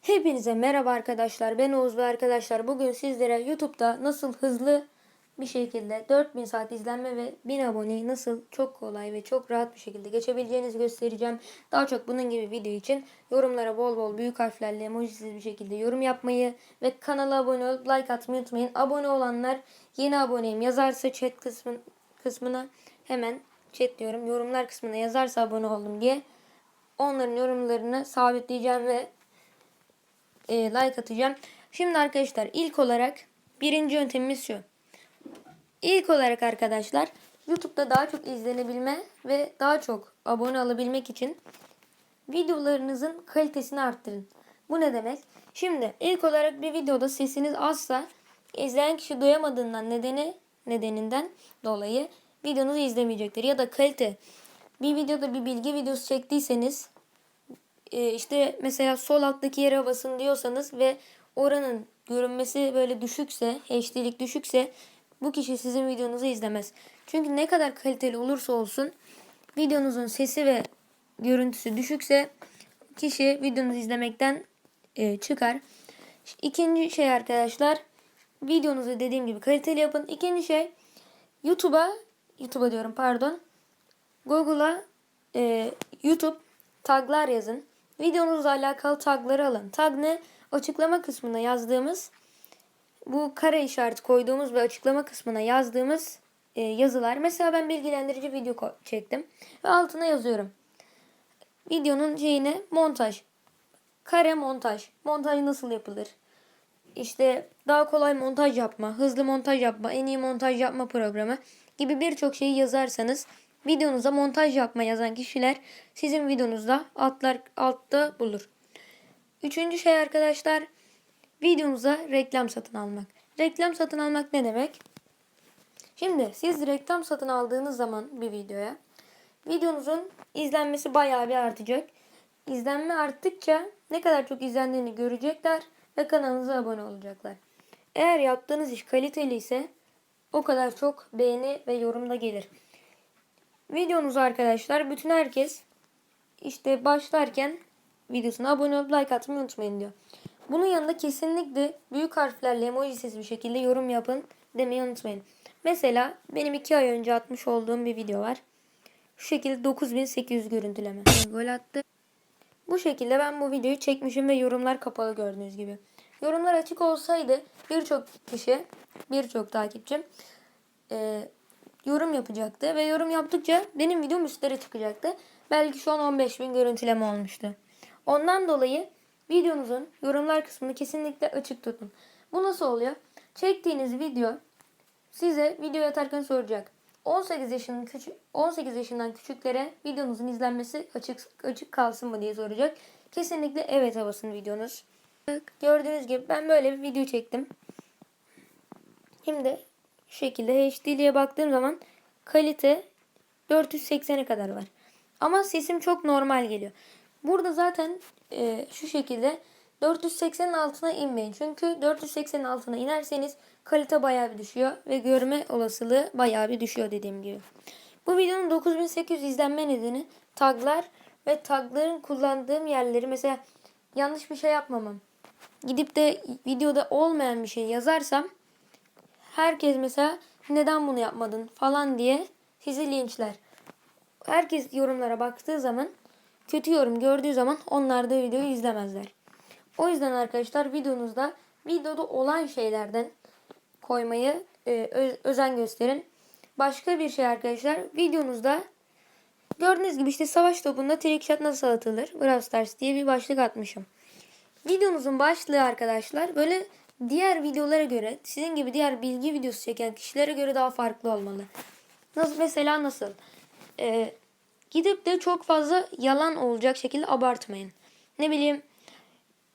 Hepinize merhaba arkadaşlar. Ben Oğuz ve arkadaşlar bugün sizlere YouTube'da nasıl hızlı bir şekilde 4000 saat izlenme ve 1000 aboneyi nasıl çok kolay ve çok rahat bir şekilde geçebileceğinizi göstereceğim. Daha çok bunun gibi video için yorumlara bol bol büyük harflerle emojisiz bir şekilde yorum yapmayı ve kanala abone olup like atmayı unutmayın. Abone olanlar yeni aboneyim yazarsa chat kısmın, kısmına hemen chat diyorum yorumlar kısmına yazarsa abone oldum diye onların yorumlarını sabitleyeceğim ve e, like atacağım. Şimdi arkadaşlar ilk olarak birinci yöntemimiz şu. İlk olarak arkadaşlar YouTube'da daha çok izlenebilme ve daha çok abone alabilmek için videolarınızın kalitesini arttırın. Bu ne demek? Şimdi ilk olarak bir videoda sesiniz azsa izleyen kişi duyamadığından nedeni nedeninden dolayı videonuzu izlemeyecektir. Ya da kalite bir videoda bir bilgi videosu çektiyseniz e, işte mesela sol alttaki yere basın diyorsanız ve oranın görünmesi böyle düşükse, HD'lik düşükse bu kişi sizin videonuzu izlemez. Çünkü ne kadar kaliteli olursa olsun videonuzun sesi ve görüntüsü düşükse kişi videonuzu izlemekten e, çıkar. İkinci şey arkadaşlar videonuzu dediğim gibi kaliteli yapın. İkinci şey YouTube'a YouTube'a diyorum pardon. Google'a e, YouTube taglar yazın. Videonuzla alakalı tagları alın. Tag ne? Açıklama kısmına yazdığımız bu kare işareti koyduğumuz ve açıklama kısmına yazdığımız e, yazılar. Mesela ben bilgilendirici video çektim ve altına yazıyorum. Videonun şeyine montaj. Kare montaj. Montaj nasıl yapılır? İşte daha kolay montaj yapma, hızlı montaj yapma, en iyi montaj yapma programı gibi birçok şeyi yazarsanız videonuza montaj yapma yazan kişiler sizin videonuzda altlar altta bulur. Üçüncü şey arkadaşlar videonuza reklam satın almak. Reklam satın almak ne demek? Şimdi siz reklam satın aldığınız zaman bir videoya videonuzun izlenmesi bayağı bir artacak. İzlenme arttıkça ne kadar çok izlendiğini görecekler ve kanalınıza abone olacaklar. Eğer yaptığınız iş kaliteli ise o kadar çok beğeni ve yorum da gelir. Videonuz arkadaşlar bütün herkes işte başlarken videosuna abone olup like atmayı unutmayın diyor. Bunun yanında kesinlikle büyük harflerle emojisiz bir şekilde yorum yapın demeyi unutmayın. Mesela benim 2 ay önce atmış olduğum bir video var. Şu şekilde 9800 görüntüleme. Gol attı. Bu şekilde ben bu videoyu çekmişim ve yorumlar kapalı gördüğünüz gibi. Yorumlar açık olsaydı birçok kişi, birçok takipçim e, yorum yapacaktı. Ve yorum yaptıkça benim videom üstlere çıkacaktı. Belki şu an 15 bin görüntüleme olmuştu. Ondan dolayı videonuzun yorumlar kısmını kesinlikle açık tutun. Bu nasıl oluyor? Çektiğiniz video size video atarken soracak. 18 yaşının küçük 18 yaşından küçüklere videonuzun izlenmesi açık açık kalsın mı diye soracak. Kesinlikle evet basın videonuz. Gördüğünüz gibi ben böyle bir video çektim. Şimdi şu şekilde HD'liye baktığım zaman kalite 480'e kadar var. Ama sesim çok normal geliyor. Burada zaten e, şu şekilde 480'in altına inmeyin. Çünkü 480'in altına inerseniz kalite bayağı bir düşüyor ve görme olasılığı bayağı bir düşüyor dediğim gibi. Bu videonun 9800 izlenme nedeni taglar ve tagların kullandığım yerleri mesela yanlış bir şey yapmamam. Gidip de videoda olmayan bir şey yazarsam herkes mesela neden bunu yapmadın falan diye sizi linçler. Herkes yorumlara baktığı zaman kötü yorum gördüğü zaman onlar da videoyu izlemezler. O yüzden arkadaşlar videonuzda videoda olan şeylerden koymayı e, özen gösterin. Başka bir şey arkadaşlar videonuzda gördüğünüz gibi işte savaş topunda trickshot nasıl atılır Brawl Stars diye bir başlık atmışım. Videonuzun başlığı arkadaşlar böyle diğer videolara göre sizin gibi diğer bilgi videosu çeken kişilere göre daha farklı olmalı. Nasıl mesela nasıl? Ee, gidip de çok fazla yalan olacak şekilde abartmayın. Ne bileyim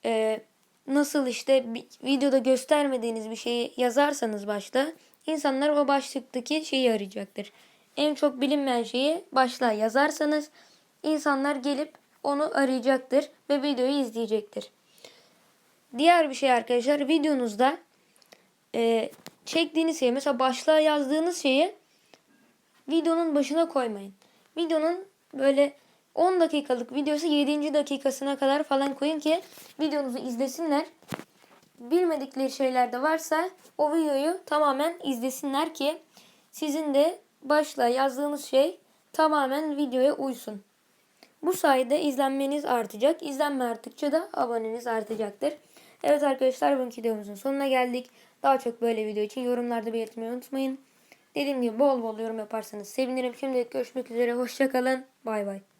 e, nasıl işte videoda göstermediğiniz bir şeyi yazarsanız başta insanlar o başlıktaki şeyi arayacaktır. En çok bilinmeyen şeyi başlığa yazarsanız insanlar gelip onu arayacaktır ve videoyu izleyecektir. Diğer bir şey arkadaşlar videonuzda e, çektiğiniz şey mesela başlığa yazdığınız şeyi videonun başına koymayın. Videonun böyle 10 dakikalık videosu 7. dakikasına kadar falan koyun ki videonuzu izlesinler. Bilmedikleri şeyler de varsa o videoyu tamamen izlesinler ki sizin de başla yazdığınız şey tamamen videoya uysun. Bu sayede izlenmeniz artacak. İzlenme arttıkça da aboneniz artacaktır. Evet arkadaşlar bugünkü videomuzun sonuna geldik. Daha çok böyle video için yorumlarda belirtmeyi unutmayın. Dediğim gibi bol bol yorum yaparsanız sevinirim. Şimdilik görüşmek üzere. Hoşçakalın. Bay bay.